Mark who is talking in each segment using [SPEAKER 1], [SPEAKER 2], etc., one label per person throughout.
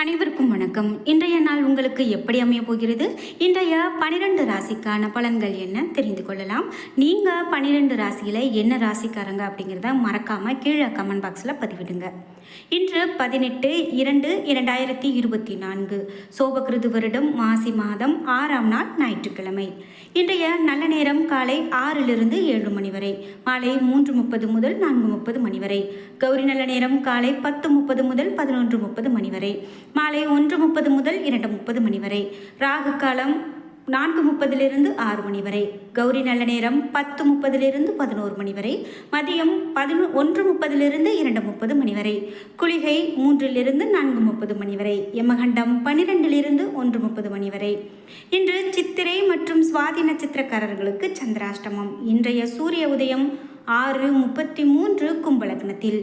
[SPEAKER 1] அனைவருக்கும் வணக்கம். இன்றைய நாள் உங்களுக்கு எப்படி அமைய போகிறது? இன்றைய பனிரெண்டு ராசிக்கான பலன்கள் என்ன? தெரிந்து கொள்ளலாம். நீங்கள் பனிரெண்டு ராசியில் என்ன ராசிக்காரங்க அப்படிங்கிறத மறக்காமல் கீழே கமெண்ட் பாக்ஸில் பதிவிடுங்க. இன்று பதினெட்டு இரண்டு இரண்டாயிரத்தி இருபத்தி நான்கு. சோபகிருது வருடம் மாசி மாதம் ஆறாம் நாள் ஞாயிற்றுக்கிழமை. இன்றைய நல்ல நேரம் காலை ஆறிலிருந்து ஏழு மணி வரை. மாலை மூன்று முப்பது முதல் நான்கு முப்பது மணி வரை. கௌரி நல்ல நேரம் காலை பத்து முப்பது முதல் பதினொன்று முப்பது மணி வரை. மாலை ஒன்று முப்பது முதல் இரண்டு முப்பது மணி வரை. ராகு காலம் நான்கு முப்பதிலிருந்து ஆறு மணி வரை. கௌரி நல்ல நேரம் பத்து முப்பதிலிருந்து பதினோரு மணி வரை. மதியம் பதினொ ஒன்று முப்பதிலிருந்து இரண்டு முப்பது மணி வரை. குளிகை மூன்றிலிருந்து நான்கு முப்பது மணி வரை. யமகண்டம் பன்னிரெண்டிலிருந்து ஒன்று முப்பது மணி வரை. இன்று சித்திரை மற்றும் சுவாதி நட்சத்திரக்காரர்களுக்கு சந்திராஷ்டமம். இன்றைய சூரிய உதயம் ஆறு முப்பத்தி மூன்று கும்பலக்னத்தில்.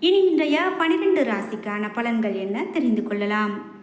[SPEAKER 1] இனி இன்றைய பனிரெண்டு ராசிக்கான பலன்கள் என்ன தெரிந்து கொள்ளலாம்.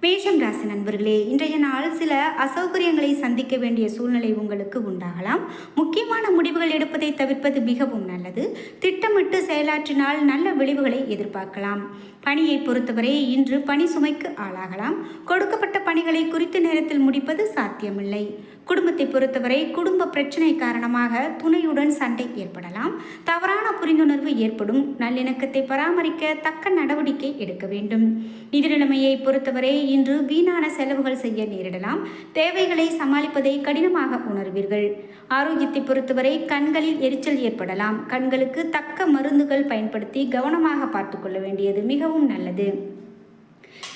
[SPEAKER 1] மேஷம் ராசி நண்பர்களே இன்றைய நாள் சில அசௌகரியங்களை சந்திக்க வேண்டிய சூழ்நிலை உங்களுக்கு உண்டாகலாம். முக்கியமான முடிவுகள் எடுப்பதை தவிர்ப்பது மிகவும் நல்லது. திட்டமிட்டு செயலாற்றினால் நல்ல விளைவுகளை எதிர்பார்க்கலாம். பணியை பொறுத்தவரை இன்று பணி சுமைக்கு ஆளாகலாம். கொடுக்கப்பட்ட பணிகளை குறித்த நேரத்தில் முடிப்பது சாத்தியமில்லை. குடும்பத்தை பொறுத்தவரை குடும்ப பிரச்சனை காரணமாக துணையுடன் சண்டை ஏற்படலாம். தவறான புரிந்துணர்வு ஏற்படும். நல்லிணக்கத்தை பராமரிக்க தக்க நடவடிக்கை எடுக்க வேண்டும். நிதி நிலைமையை பொறுத்தவரை இன்று வீணான செலவுகள் செய்ய நேரிடலாம். தேவைகளை சமாளிப்பதை கடினமாக உணர்வீர்கள். ஆரோக்கியத்தை பொறுத்தவரை கண்களில் எரிச்சல் ஏற்படலாம். கண்களுக்கு தக்க மருந்துகள் பயன்படுத்தி கவனமாக பார்த்துக்கொள்ள வேண்டியது மிகவும் நல்லது.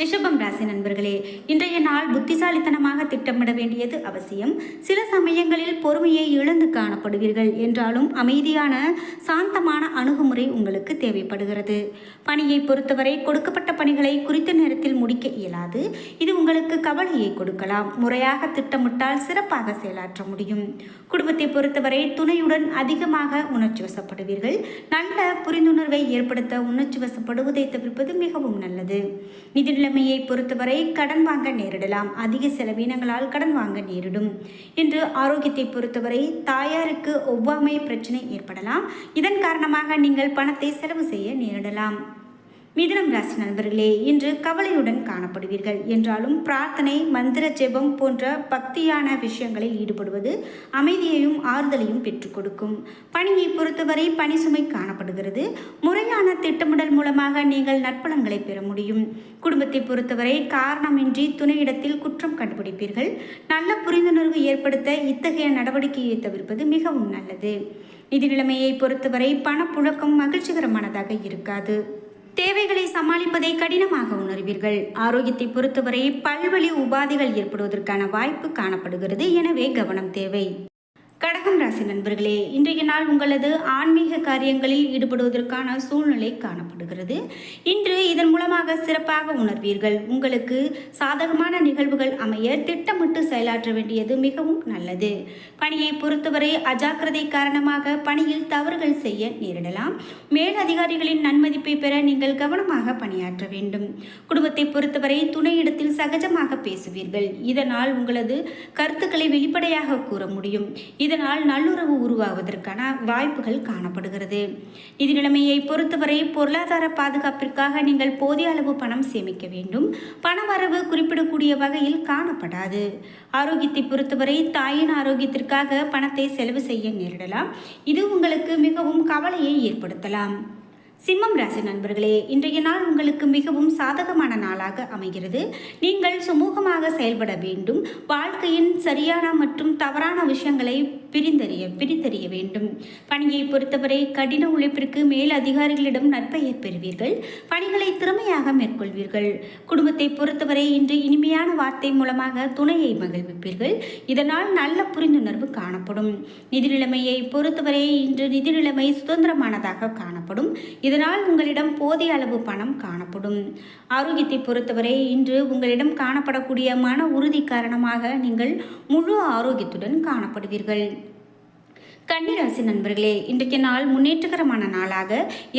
[SPEAKER 1] ரிஷபம் ராசி நண்பர்களே இன்றைய நாள் புத்திசாலித்தனமாக திட்டமிட வேண்டியது அவசியம். சில சமயங்களில் பொறுமையை இழந்து காணப்படுவீர்கள் என்றாலும் அமைதியான சாந்தமான அணுகுமுறை உங்களுக்கு தேவைப்படுகிறது. பணியை பொறுத்தவரை கொடுக்கப்பட்ட பணிகளை குறித்த நேரத்தில் முடிக்க இயலாது. இது உங்களுக்கு கவலையை கொடுக்கலாம். முறையாக திட்டமிட்டால் சிறப்பாக செயலாற்ற முடியும். குடும்பத்தை பொறுத்தவரை துணையுடன் அதிகமாக உணர்ச்சி வசப்படுவீர்கள். நல்ல புரிந்துணர்வை ஏற்படுத்த உணர்ச்சி வசப்படுவதை தவிர்ப்பது மிகவும் நல்லது. நிதி நிலைமையை பொறுத்தவரை கடன் வாங்க நேரிடலாம். அதிக செலவினங்களால் கடன் வாங்க நேரிடும். இன்று ஆரோக்கியத்தை பொறுத்தவரை தாயாருக்கு ஒவ்வாமை பிரச்சனை ஏற்படலாம். இதன் காரணமாக நீங்கள் பணத்தை செலவு செய்ய நேரிடலாம். மிதுனம் ராசி நண்பர்களே இன்று கவலையுடன் காணப்படுவீர்கள். என்றாலும் பிரார்த்தனை மந்திர ஜெபம் போன்ற பக்தியான விஷயங்களில் ஈடுபடுவது அமைதியையும் ஆறுதலையும் பெற்றுக் கொடுக்கும். பணியை பொறுத்தவரை பணி சுமை காணப்படுகிறது. முறையான திட்டமிடல் மூலமாக நீங்கள் நற்பலன்களை பெற முடியும். குடும்பத்தை பொறுத்தவரை காரணமின்றி துணையிடத்தில் குற்றம் கண்டுபிடிப்பீர்கள். நல்ல புரிந்துணர்வு ஏற்படுத்த இத்தகைய நடவடிக்கையை தவிர்ப்பது மிகவும் நல்லது. நிதி நிலைமையை பொறுத்தவரை பணப்புழக்கம் மகிழ்ச்சிகரமானதாக இருக்காது. தேவைகளை சமாளிப்பதை கடினமாக உணர்வீர்கள். ஆரோக்கியத்தை பொறுத்தவரை பல்வழி உபாதைகள் ஏற்படுவதற்கான வாய்ப்பு காணப்படுகிறது எனவே கவனம் தேவை. கடகம் ராசி நண்பர்களே இன்றைய நாள் உங்களது ஆன்மீக காரியங்களில் ஈடுபடுவதற்கான சூழ்நிலை காணப்படுகிறது. இன்று இதன் மூலமாக சிறப்பாக உணர்வீர்கள். உங்களுக்கு சாதகமான நிகழ்வுகள் அமைய திட்டமிட்டு செயலாற்ற வேண்டியது மிகவும் நல்லது. பணியை பொறுத்தவரை அஜாக்கிரதை காரணமாக பணியில் தவறுகள் செய்ய நேரிடலாம். மேல் அதிகாரிகளின் நன்மதிப்பை பெற நீங்கள் கவனமாக பணியாற்ற வேண்டும். குடும்பத்தை பொறுத்தவரை துணையிடத்தில் சகஜமாக பேசுவீர்கள். இதனால் உங்களது கருத்துக்களை வெளிப்படையாக கூற முடியும். இதனால் நல்லுறவு உருவாவதற்கான வாய்ப்புகள் காணப்படுகிறது. நிதி நிலைமையை பொறுத்தவரை பொருளாதார பாதுகாப்பிற்காக நீங்கள் போதிய அளவு பணம் சேமிக்க வேண்டும். பணவரவு குறிப்பிடக்கூடிய வகையில் காணப்படாது. ஆரோக்கியத்தை பொறுத்தவரை தாயின் ஆரோக்கியத்திற்காக பணத்தை செலவு செய்ய நேரிடலாம். இது உங்களுக்கு மிகவும் கவலையை ஏற்படுத்தலாம். சிம்மம் ராசி நண்பர்களே இன்றைய நாள் உங்களுக்கு மிகவும் சாதகமான நாளாக அமைகிறது. நீங்கள் சுமூகமாக செயல்பட வேண்டும். வாழ்க்கையின் சரியான மற்றும் தவறான விஷயங்களை பிரிந்தறிய பிரித்தறிய வேண்டும். பணியை பொறுத்தவரை கடின உழைப்பிற்கு மேல் அதிகாரிகளிடம் நற்பெயர் பெறுவீர்கள். பணிகளை திறமையாக மேற்கொள்வீர்கள். குடும்பத்தை பொறுத்தவரை இன்று இனிமையான வார்த்தை மூலமாக துணையை மகிழ்விப்பீர்கள். இதனால் நல்ல புரிந்துணர்வு காணப்படும். நிதி நிலைமையை பொறுத்தவரை இன்று நிதி நிலைமை சுதந்திரமானதாக காணப்படும். இதனால் உங்களிடம் போதிய அளவு பணம் காணப்படும். ஆரோக்கியத்தை பொறுத்தவரை இன்று உங்களிடம் காணப்படக்கூடிய மன உறுதி காரணமாக நீங்கள் முழு ஆரோக்கியத்துடன் காணப்படுவீர்கள். கன்னிராசி நண்பர்களே இன்றைக்கு நாள் முன்னேற்றகரமான நாளாக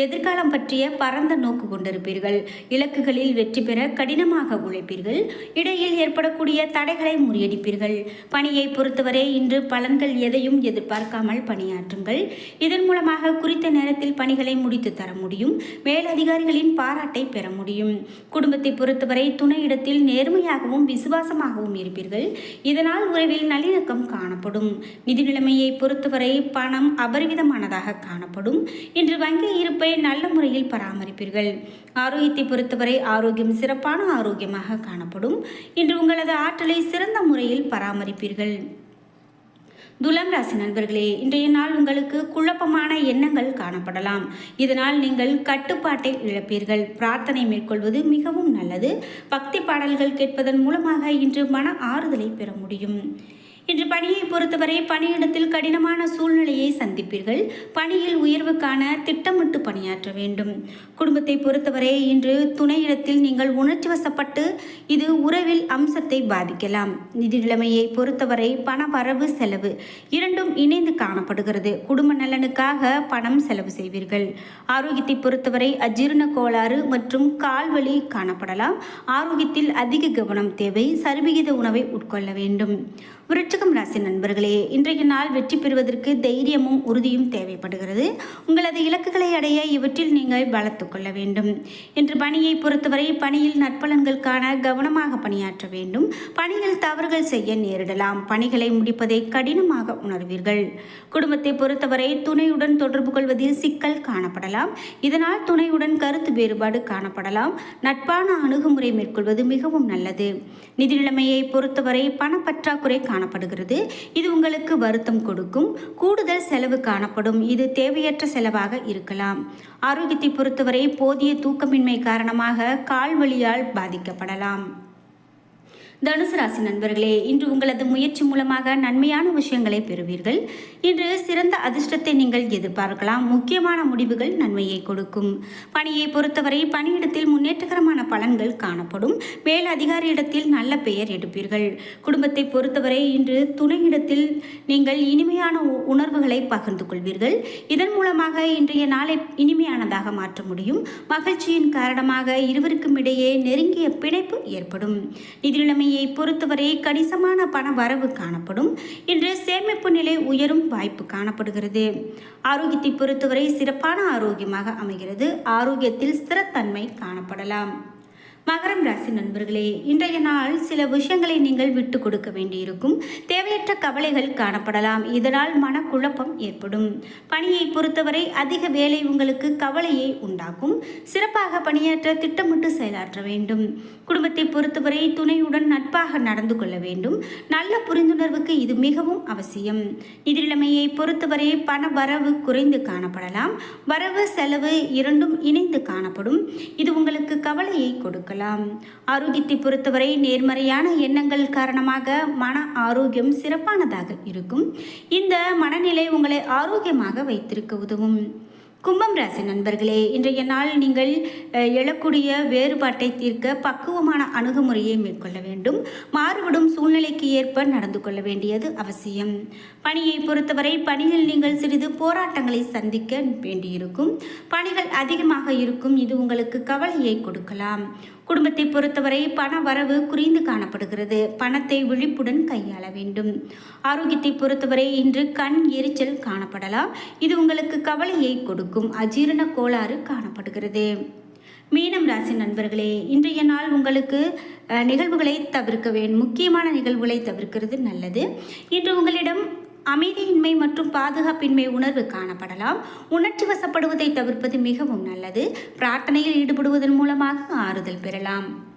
[SPEAKER 1] எதிர்காலம் பற்றிய பரந்த நோக்கு கொண்டிருப்பீர்கள். இலக்குகளில் வெற்றி பெற கடினமாக உழைப்பீர்கள். இடையில் ஏற்படக்கூடிய தடைகளை முறியடிப்பீர்கள். பணியை பொறுத்தவரை இன்று பலன்கள் எதையும் எதிர்பார்க்காமல் பணியாற்றுங்கள். இதன் மூலமாக குறித்த நேரத்தில் பணிகளை முடித்து தர முடியும். மேலதிகாரிகளின் பாராட்டை பெற முடியும். குடும்பத்தை பொறுத்தவரை துணையிடத்தில் நேர்மையாகவும் விசுவாசமாகவும் இருப்பீர்கள். இதனால் உறவில் நல்லிணக்கம் காணப்படும். நிதி நிலைமையை பொறுத்தவரை பணம் அபரிவிதமானதாக காணப்படும். இன்று வங்கி இருப்பை நல்ல முறையில் பராமரிப்பீர்கள். ஆரோக்கியத்தை பொறுத்தவரை ஆரோக்கியம் சிறப்பான ஆரோக்கியமாக காணப்படும். இன்று உங்களது ஆற்றலை சிறந்த முறையில் பராமரிப்பீர்கள். துலாம் ராசி நண்பர்களே இன்றைய நாள் உங்களுக்கு குழப்பமான எண்ணங்கள் காணப்படலாம். இதனால் நீங்கள் கட்டுப்பாட்டை இழப்பீர்கள். பிரார்த்தனை மேற்கொள்வது மிகவும் நல்லது. பக்தி பாடல்கள் கேட்பதன் மூலமாக இன்று மன ஆறுதலை பெற முடியும். இன்று பணியை பொறுத்தவரை பணியிடத்தில் கடினமான சூழ்நிலையை சந்திப்பீர்கள். பணியில் உயர்வுக்கான திட்டமிட்டு பணியாற்ற வேண்டும். குடும்பத்தை பொறுத்தவரை இன்று துணையிடத்தில் நீங்கள் உணர்ச்சி வசப்பட்டு இது உறவில் அம்சத்தை பாதிக்கலாம். நிதி நிலைமையை பொறுத்தவரை பண வரவு செலவு இரண்டும் இணைந்து காணப்படுகிறது. குடும்ப நலனுக்காக பணம் செலவு செய்வீர்கள். ஆரோக்கியத்தை பொறுத்தவரை அஜீரண கோளாறு மற்றும் கால்வலி காணப்படலாம். ஆரோக்கியத்தில் அதிக கவனம் தேவை. சரிவிகித உணவை உட்கொள்ள வேண்டும். விருச்சிகம் ராசி நண்பர்களே இன்றைய நாள் வெற்றி பெறுவதற்கு தைரியமும் உறுதியும் தேவைப்படுகிறது. உங்களது இலக்குகளை அடைய இவற்றில் நீங்கள் வளர்த்து கொள்ள வேண்டும். இன்று பணியை பொறுத்தவரை பணியில் நற்பலன்களுக்கான கவனமாக பணியாற்ற வேண்டும். பணியில் தவறுகள் செய்ய நேரிடலாம். பணிகளை முடிப்பதை கடினமாக உணர்வீர்கள். குடும்பத்தை பொறுத்தவரை துணையுடன் தொடர்பு கொள்வதில் சிக்கல் காணப்படலாம். இதனால் துணையுடன் கருத்து வேறுபாடு காணப்படலாம். நட்பான அணுகுமுறை மேற்கொள்வது மிகவும் நல்லது. நிதி நிலைமையை பொறுத்தவரை பணப்பற்றாக்குறை காணப்படுகிறது. இது உங்களுக்கு வருத்தம் கொடுக்கும். கூடுதல் செலவு காணப்படும். இது தேவையற்ற செலவாக இருக்கலாம். ஆரோக்கியத்தை பொறுத்தவரை போதிய தூக்கமின்மை காரணமாக கால் வலியால் பாதிக்கப்படலாம். தனுசு ராசி நண்பர்களே இன்று உங்களது முயற்சி மூலமாக நன்மையான விஷயங்களை பெறுவீர்கள். இன்று சிறந்த அதிர்ஷ்டத்தை நீங்கள் எதிர்பார்க்கலாம். முக்கியமான முடிவுகள் நன்மையை கொடுக்கும். பணியை பொறுத்தவரை பணியிடத்தில் முன்னேற்றகரமான பலன்கள் காணப்படும். மேல் அதிகாரியிடத்தில் நல்ல பெயர் எடுப்பீர்கள். குடும்பத்தை பொறுத்தவரை இன்று துணையிடத்தில் நீங்கள் இனிமையான உ- உணர்வுகளை பகிர்ந்து கொள்வீர்கள். இதன் மூலமாக இன்றைய நாளை இனிமையானதாக மாற்ற முடியும். மகிழ்ச்சியின் காரணமாக இருவருக்கும் இடையே நெருங்கிய பிணைப்பு ஏற்படும். நிதி நிலைமையை பொறுத்தவரை கணிசமான பண வரவு காணப்படும். இன்று சேமிப்பு நிலை உயரும் வாய்ப்பு காணப்படுகிறது. ஆரோக்கியத்தை பொறுத்தவரை சிறப்பான ஆரோக்கியமாக அமைகிறது. ஆரோக்கியத்தில் ஸ்திரத்தன்மை காணப்படலாம். மகரம் ராசி நண்பர்களே இன்றைய நாள் சில விஷயங்களை நீங்கள் விட்டு கொடுக்க வேண்டியிருக்கும். தேவையற்ற கவலைகள் காணப்படலாம். இதனால் மனக்குழப்பம் ஏற்படும். பணியை பொறுத்தவரை அதிக வேலை உங்களுக்கு கவலையை உண்டாக்கும். சிறப்பாக பணியாற்ற திட்டமிட்டு செயலாற்ற வேண்டும். குடும்பத்தை பொறுத்தவரை துணையுடன் நட்பாக நடந்து கொள்ள வேண்டும். நல்ல புரிந்துணர்வுக்கு இது மிகவும் அவசியம். நிதிநிலைமையை பொறுத்தவரை பண வரவு குறைந்து காணப்படலாம். வரவு செலவு இரண்டும் இணைந்து காணப்படும். இது உங்களுக்கு கவலையை கொடுக்கலாம். ஆரோக்கியத்தை பொறுத்தவரை நேர்மறையான எண்ணங்கள் காரணமாக மன ஆரோக்கியம் சிறப்பானதாக இருக்கும். இந்த மனநிலை உங்களை ஆரோக்கியமாக வைத்திருக்க உதவும். கும்பம் ராசி நண்பர்களே இன்றைய நாள் நீங்கள் எழக்கூடிய வேறுபாட்டை தீர்க்க பக்குவமான அணுகுமுறையை மேற்கொள்ள வேண்டும். மாறுபடும் சூழ்நிலைக்கு ஏற்ப நடந்து கொள்ள வேண்டியது அவசியம். பணியை பொறுத்தவரை பணியில் நீங்கள் சிறிது போராட்டங்களை சந்திக்க வேண்டியிருக்கும். பணிகள் அதிகமாக இருக்கும் இது உங்களுக்கு கவலையை கொடுக்கலாம். குடும்பத்தை பொறுத்தவரை பண வரவு குறைந்து காணப்படுகிறது. பணத்தை விழிப்புடன் கையாள வேண்டும். ஆரோக்கியத்தை பொறுத்தவரை இன்று கண் எரிச்சல் காணப்படலாம். இது உங்களுக்கு கவலையை கொடுக்கும். அஜீரண கோளாறு காணப்படுகிறது. மீனம் ராசி நண்பர்களே இன்றைய நாள் உங்களுக்கு நிகழ்வுகளை தவிர்க்க வேண்டும் முக்கியமான நிகழ்வுகளை தவிர்க்கிறது நல்லது. இன்று உங்களிடம் அமைதியின்மை மற்றும் பாதுகாப்பின்மை உணர்வு காணப்படலாம். உணர்ச்சி வசப்படுவதை தவிர்ப்பது மிகவும் நல்லது. பிரார்த்தனையில் ஈடுபடுவதன் மூலமாக ஆறுதல் பெறலாம்.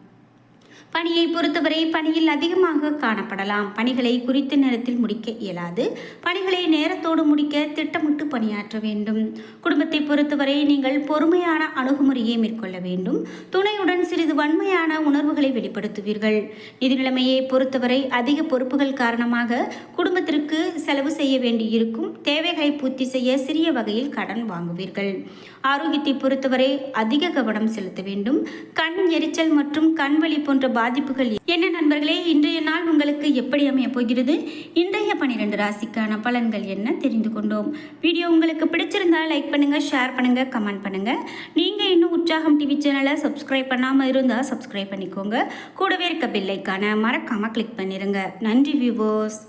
[SPEAKER 1] பணியை பொறுத்தவரை பணியில் அதிகமாக காணப்படலாம். பணிகளை குறித்த நேரத்தில் முடிக்க இயலாது. பணிகளை நேரத்தோடு முடிக்க திட்டமிட்டு பணியாற்ற வேண்டும். குடும்பத்தை பொறுத்தவரை நீங்கள் பொறுமையான அணுகுமுறையை மேற்கொள்ள வேண்டும். துணையுடன் சிறிது வன்மையான உணர்வுகளை வெளிப்படுத்துவீர்கள். நிதி நிலைமையை பொறுத்தவரை அதிக பொறுப்புகள் காரணமாக குடும்பத்திற்கு செலவு செய்ய வேண்டியிருக்கும். தேவைகளை பூர்த்தி செய்ய சிறிய வகையில் கடன் வாங்குவீர்கள். ஆரோக்கியத்தை பொறுத்தவரை அதிக கவனம் செலுத்த வேண்டும். கண் எரிச்சல் மற்றும் கண்வெளி போன்ற பாதிப்புகள் என்ன நண்பர்களே இன்றைய நாள் உங்களுக்கு எப்படி அமைய போகிறது? இன்றைய பனிரெண்டு ராசிக்கான பலன்கள் என்ன தெரிந்து கொண்டோம். வீடியோ உங்களுக்கு பிடிச்சிருந்தா லைக் பண்ணுங்க ஷேர் பண்ணுங்க கமெண்ட் பண்ணுங்க. நீங்க இன்னும் உற்சாகம் டிவி சேனலை சப்ஸ்கிரைப் பண்ணாம இருந்தா சப்ஸ்கிரைப் பண்ணிக்கோங்க. கூடவே இருக்க பில்லைக்கான மறக்காம கிளிக் பண்ணிருங்க. நன்றி வியூவர்ஸ்